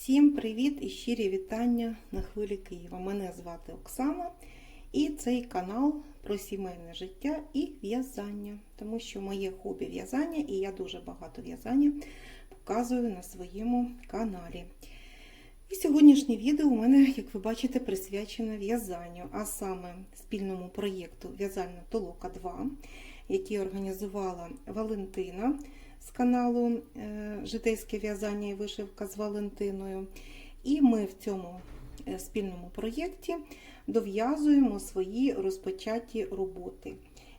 Всім привіт і щирі вітання на хвилі Києва. Мене звати Оксана і цей канал про сімейне життя і в'язання, тому що моє хобі в'язання, і я дуже багато в'язання показую на своєму каналі. І сьогоднішнє відео у мене, як ви бачите, присвячене в'язанню, а саме спільному проєкту В'язальна толока 2, який організувала Валентина з каналу е, Житейське в'язання і вишивка з Валентиною. І ми в цьому е, спільному проєкті дов'язуємо свої розпочаті роботи,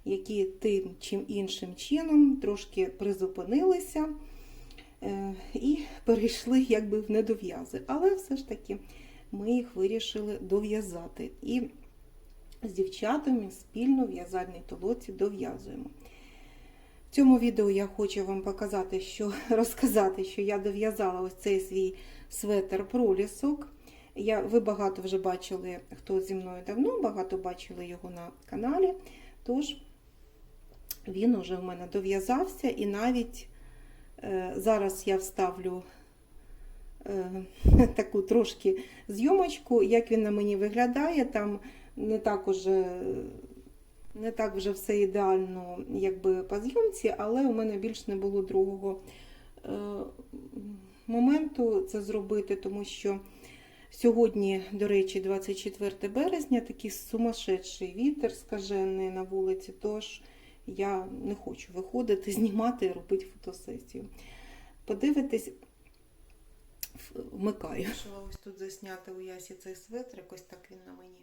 які тим чим іншим чином трошки призупинилися е, і перейшли якби в недов'язи. Але все ж таки ми їх вирішили дов'язати. І з дівчатами спільно в'язальній толоці дов'язуємо. В цьому відео я хочу вам показати, що розказати, що я дов'язала ось цей свій светр пролісок. Я, Ви багато вже бачили, хто зі мною давно, багато бачили його на каналі. Тож він уже в мене дов'язався, і навіть е, зараз я вставлю е, таку трошки зйомочку, як він на мені виглядає. Там не так уже не так вже все ідеально, якби по зйомці, але у мене більш не було другого е, моменту це зробити, тому що сьогодні, до речі, 24 березня, такий сумасшедший вітер скажений на вулиці, тож я не хочу виходити, знімати і робити фотосесію. Подивитись, вмикаю. Ось тут засняти у ясі цей светрик, ось так він на мені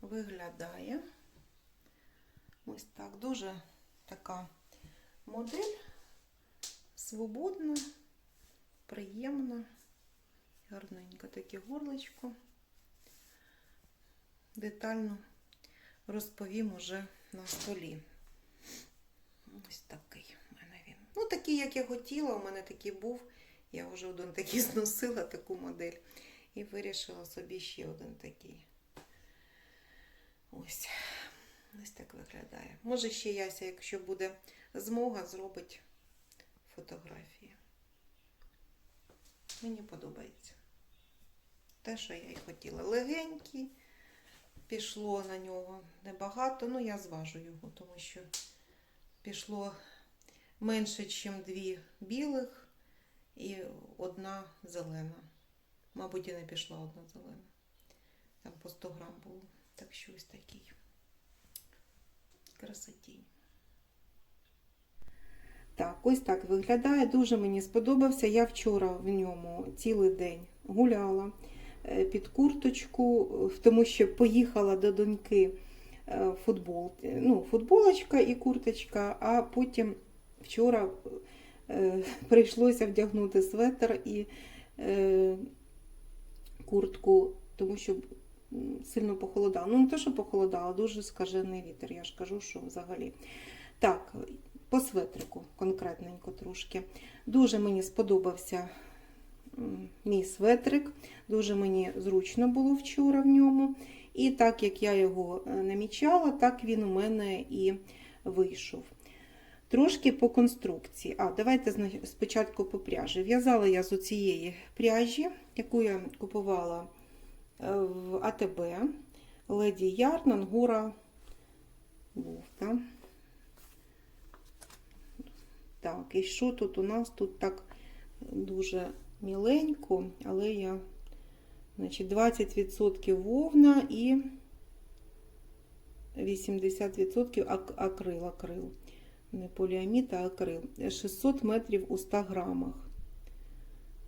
виглядає. Ось так, дуже така модель, свободна, приємна, гарненько таке горлечко. Детально розповім уже на столі. Ось такий в мене він. Ну, такий, як я хотіла, у мене такий був. Я вже один такий зносила таку модель. І вирішила собі ще один такий. Ось. Ось так виглядає. Може ще Яся, якщо буде змога, зробить фотографії. Мені подобається. Те, що я й хотіла. Легенький, пішло на нього небагато, ну я зважу його, тому що пішло менше, ніж дві білих і одна зелена. Мабуть, і не пішла одна зелена. Там по 100 грам було. Так що ось такий красоті. Так, ось так виглядає. Дуже мені сподобався. Я вчора в ньому цілий день гуляла під курточку, тому що поїхала до доньки футбол, ну, футболочка і курточка, а потім вчора е, прийшлося вдягнути светр і е, куртку, тому що сильно похолодало. Ну, не те, що похолодало, дуже скажений вітер. Я ж кажу, що взагалі. Так, по светрику конкретненько трошки. Дуже мені сподобався мій светрик, дуже мені зручно було вчора в ньому. І так як я його намічала, так він у мене і вийшов. Трошки по конструкції. А, давайте спочатку по пряжі. В'язала я з цієї пряжі, яку я купувала в АТБ Леді Ярн Ангура Буфта. Так, і що тут у нас? Тут так дуже міленько, але я, значить, 20% вовна і 80% ак акрил, акрил. Не поліамід, а акрил. 600 метрів у 100 грамах.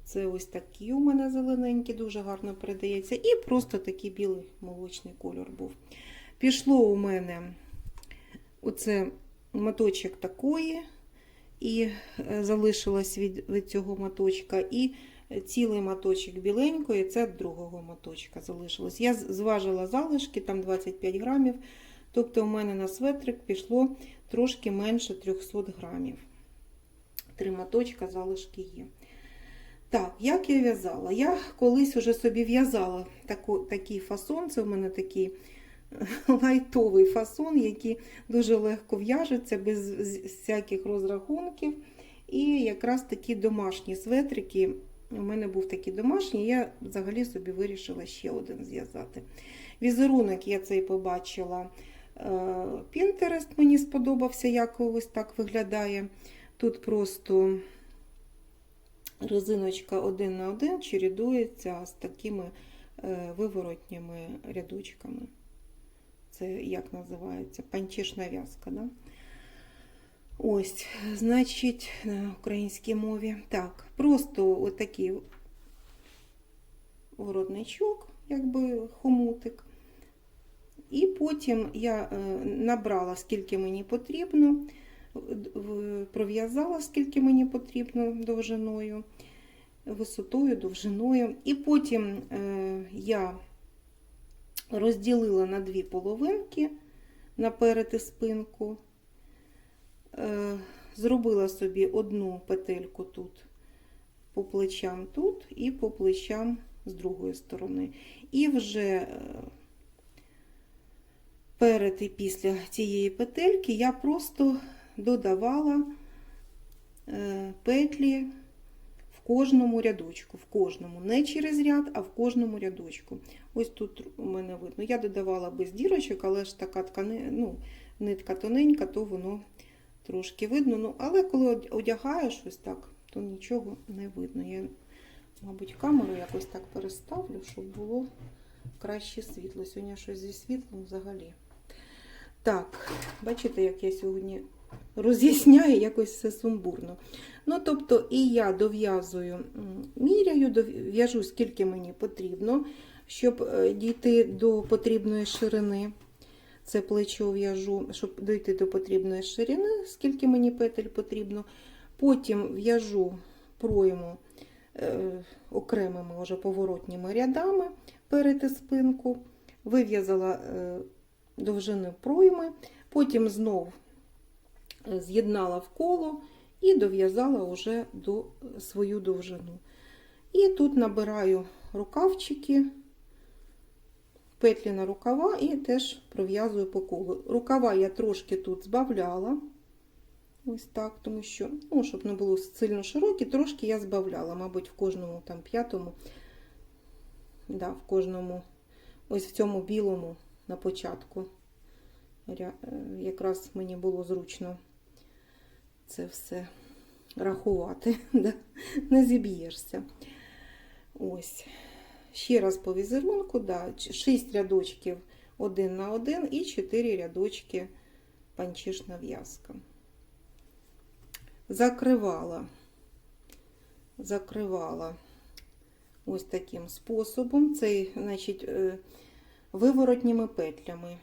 Це ось такі у мене зелененькі, дуже гарно передається. І просто такий білий молочний кольор був. Пішло у мене оце моточок такої, і залишилось від, від цього моточка. І цілий моточок біленької, це другого моточка залишилось. Я зважила залишки, там 25 грамів. Тобто у мене на светрик пішло трошки менше 300 грамів. Три моточка залишки є. Так, як я в'язала? Я колись уже собі в'язала такий фасон, це в мене такий лайтовий фасон, який дуже легко в'яжеться, без всяких розрахунків. І якраз такі домашні светрики У мене був такий домашній, я взагалі собі вирішила ще один зв'язати. Візерунок я цей побачила. Пінтерест мені сподобався, як ось так виглядає. Тут просто резиночка один на один чередується з такими е, виворотніми рядочками. Це як називається? Панчішна в'язка. Да? Ось, значить, на українській мові. Так, просто отакий воротничок, якби хомутик. І потім я е, набрала, скільки мені потрібно, пров'язала, скільки мені потрібно довжиною, висотою, довжиною. І потім е, я розділила на дві половинки наперед і спинку. Е, Зробила собі одну петельку тут по плечам тут і по плечам з другої сторони. І вже е, перед і після цієї петельки я просто додавала е, петлі в кожному рядочку, в кожному, не через ряд, а в кожному рядочку. Ось тут у мене видно. Я додавала без дірочок, але ж така ткани, ну, нитка тоненька, то воно трошки видно. Ну, але коли одягаєш ось так, то нічого не видно. Я, мабуть, камеру якось так переставлю, щоб було краще світло. Сьогодні щось зі світлом взагалі. Так, бачите, як я сьогодні роз'ясняю якось все сумбурно. Ну, тобто, і я дов'язую, міряю, в'яжу, скільки мені потрібно, щоб е, дійти до потрібної ширини. Це плечо в'яжу, щоб дійти до потрібної ширини, скільки мені петель потрібно. Потім в'яжу пройму е, окремими вже поворотніми рядами перед спинку. Вив'язала е, довжину пройми, потім знов е, з'єднала в коло і дов'язала вже до е, свою довжину. І тут набираю рукавчики, петлі на рукава і теж пров'язую по колу. Рукава я трошки тут збавляла. Ось так, тому що, ну, щоб не було сильно широкі, трошки я збавляла, мабуть, в кожному там п'ятому, да, в кожному, ось в цьому білому на початку. Е, Якраз мені було зручно це все рахувати, да? не зіб'єшся. Ось. Ще раз по візерунку, да, 6 рядочків один на один і 4 рядочки панчишна в'язка. Закривала, закривала ось таким способом. Цей, значить, е, виворотніми петлями.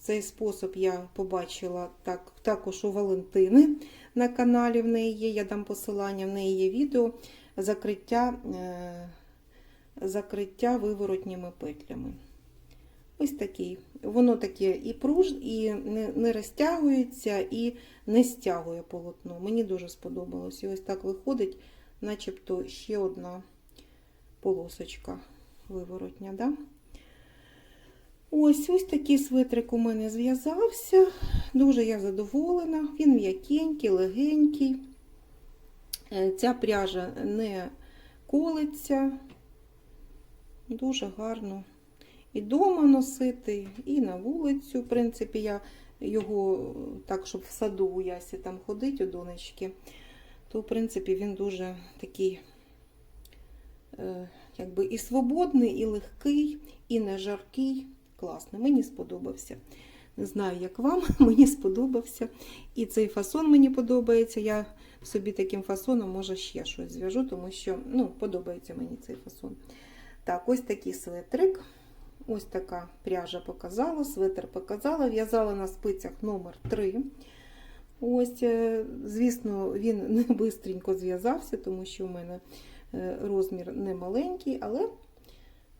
Цей спосіб я побачила так, також у Валентини на каналі. В неї є, я дам посилання, в неї є відео закриття, е, закриття виворотніми петлями. Ось такий. Воно таке і пруж, і не, не розтягується, і не стягує полотно. Мені дуже сподобалось. І ось так виходить, начебто ще одна полосочка виворотня. Да? Ось ось такий светрик у мене зв'язався. Дуже я задоволена. Він м'якенький, легенький. Е, Ця пряжа не колиться. Дуже гарно. І дома носити, і на вулицю. В принципі, я його так, щоб в саду у ясі там ходить у донечки, то, в принципі, він дуже такий, е, якби і свободний, і легкий, і не жаркий. Класний. Мені сподобався. Не знаю, як вам, мені сподобався. І цей фасон мені подобається. Я собі таким фасоном, може, ще щось зв'яжу, тому що ну, подобається мені цей фасон. Так, ось такий светрик. Ось така пряжа показала, светр показала, в'язала на спицях номер 3. Ось, е, звісно, він не бистренько зв'язався, тому що в мене е, розмір не маленький, але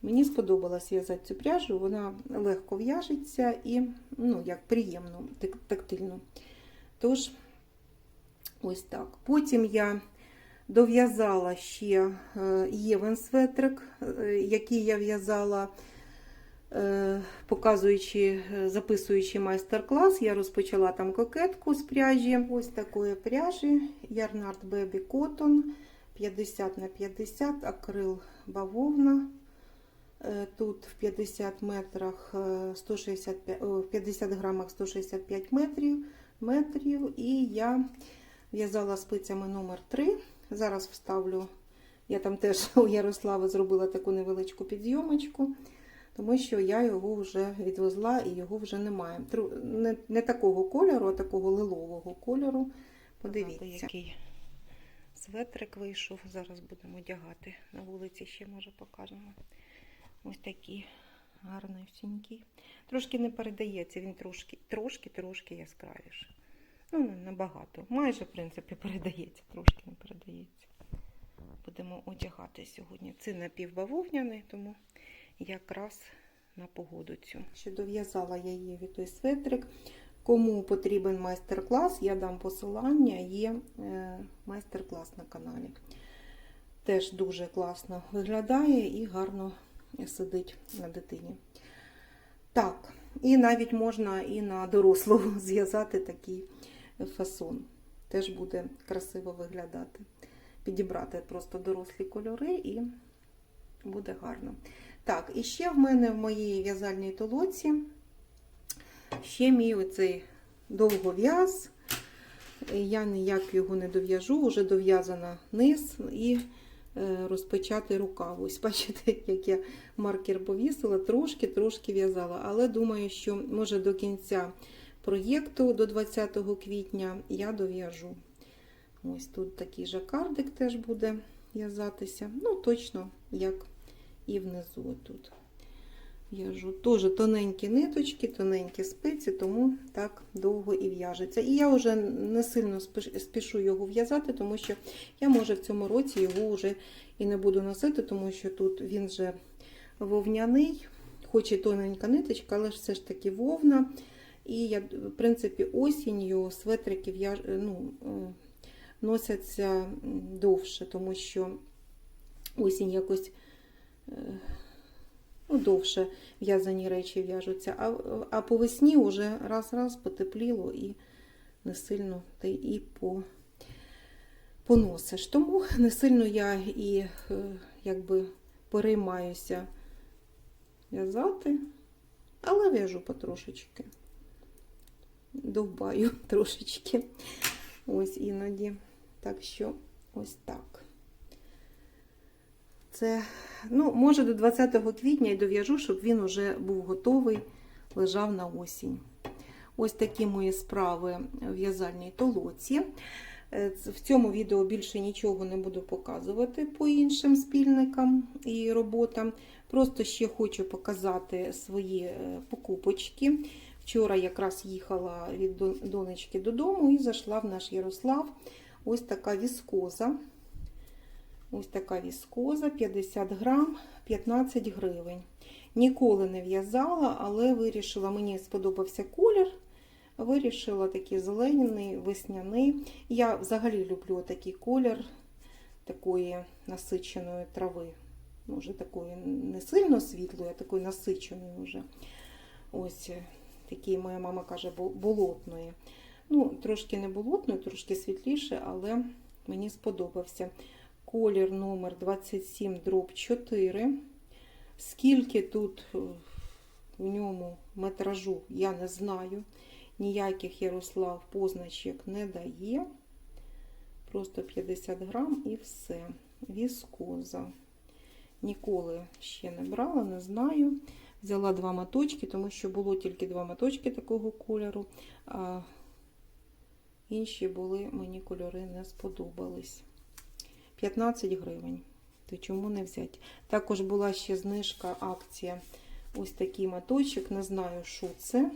мені сподобалось в'язати цю пряжу, вона легко в'яжеться і ну, як приємно, тактильно. Тож, ось так. Потім я дов'язала ще е, Євен светрик, е, який я в'язала, е, показуючи, записуючи майстер-клас. Я розпочала там кокетку з пряжі. Ось такої пряжі Yarnard Baby Cotton 50 на 50 акрил бавовна. Е, Тут в 50 метрах е, 165, в 50 грамах 165 метрів, метрів. І я в'язала спицями номер 3. Зараз вставлю, я там теж у Ярослава зробила таку невеличку підйомочку, тому що я його вже відвезла і його вже немає. Не, не такого кольору, а такого лилового кольору. Подивіться, який светрик вийшов. Зараз будемо одягати. На вулиці ще може покажемо. Ось такий гарний всінький. Трошки не передається, він трошки, трошки, трошки яскравіше. Ну, набагато. Майже, в принципі, передається, трошки не передається. Будемо одягати сьогодні. Це напівбавовняний, тому якраз на погоду цю. Ще дов'язала я її від той светрик. Кому потрібен майстер-клас, я дам посилання, є е, майстер-клас на каналі. Теж дуже класно виглядає і гарно сидить на дитині. Так, і навіть можна і на дорослого зв'язати такий фасон. Теж буде красиво виглядати. Підібрати просто дорослі кольори і буде гарно. Так, і ще в мене в моїй в'язальній толоці ще мій оцей довгов'яз. Я ніяк його не дов'яжу, вже дов'язана низ і розпочати рукав. Ось бачите, як я маркер повісила, трошки-трошки в'язала. Але думаю, що може до кінця проєкту, до 20 квітня, я дов'яжу. Ось тут такий жакардик теж буде в'язатися. Ну, точно, як і внизу тут. В'яжу теж тоненькі ниточки, тоненькі спиці, тому так довго і в'яжеться. І я вже не сильно спішу його в'язати, тому що я, може, в цьому році його вже і не буду носити, тому що тут він вже вовняний, хоч і тоненька ниточка, але все ж таки вовна. І я, в принципі, осінню светрики в'яж... ну, е, носяться довше, тому що осінь якось. Ну, довше в'язані речі в'яжуться. А, а по весні вже раз-раз потепліло і не сильно ти і по, поносиш. Тому не сильно я і е, якби переймаюся в'язати, але в'яжу потрошечки. Довбаю трошечки. Ось іноді. Так що ось так. Це, ну, може, до 20 квітня і дов'яжу, щоб він уже був готовий, лежав на осінь. Ось такі мої справи в в'язальній толоці. Е, В цьому відео більше нічого не буду показувати по іншим спільникам і роботам. Просто ще хочу показати свої е, покупочки. Вчора якраз їхала від донечки додому і зайшла в наш Ярослав. Ось така віскоза. Ось така віскоза, 50 грам, 15 гривень. Ніколи не в'язала, але вирішила, мені сподобався колір. Вирішила такий зелений, весняний. Я взагалі люблю такий колір такої насиченої трави. Ну, Вже такої не сильно світлої, а такої насиченої вже. Ось е, такий, моя мама каже, болотної. Ну, трошки не болотної, трошки світліше, але мені сподобався. Колір номер 27 дроб 4. Скільки тут е, в ньому метражу, я не знаю. Ніяких Ярослав позначок не дає. Просто 50 грам і все. Віскоза. Ніколи ще не брала, не знаю. Взяла два моточки, тому що було тільки два моточки такого кольору. А інші були, мені кольори не сподобались. 15 гривень. То чому не взяти? Також була ще знижка акція. Ось такий моточок, не знаю, що це.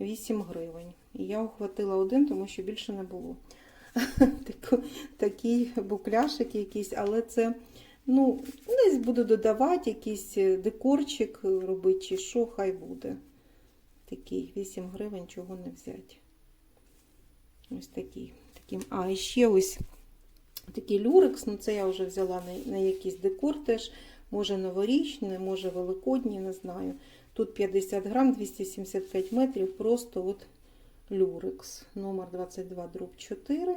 8 гривень. І я охватила один, тому що більше не було. Такий букляшик якийсь, але це, ну, десь буду додавати якийсь декорчик робити, чи що, хай буде. Такий 8 гривень, чого не взяти. Ось такий. А, і ще ось Такий люрекс, ну це я вже взяла на, на якийсь декор теж. Може новорічний, може великодній, не знаю. Тут 50 грам, 275 метрів, просто от люрекс. Номер 22 дроб 4.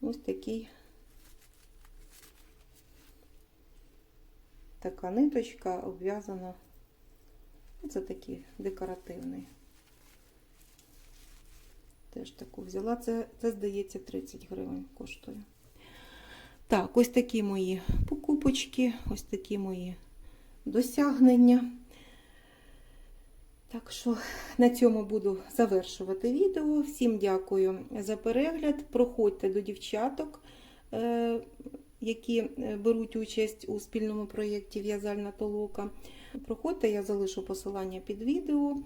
Ось такий. Така ниточка обв'язана. Це такий декоративний. Теж таку взяла. Це, це, здається, 30 гривень коштує. Так, ось такі мої покупочки, ось такі мої досягнення. Так що на цьому буду завершувати відео. Всім дякую за перегляд. Проходьте до дівчаток, е, які е, беруть участь у спільному проєкті В'язальна толока. Проходьте, я залишу посилання під відео.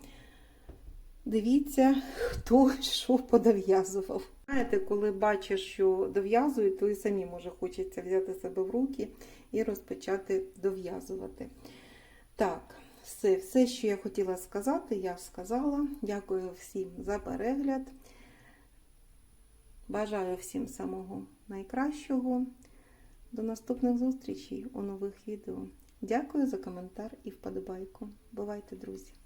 Дивіться, хто що подов'язував. Знаєте, коли бачиш, що дов'язують, то і самі може хочеться взяти себе в руки і розпочати дов'язувати. Так, все, все, що я хотіла сказати, я сказала. Дякую всім за перегляд. Бажаю всім самого найкращого. До наступних зустрічей у нових відео. Дякую за коментар і вподобайку. Бувайте, друзі!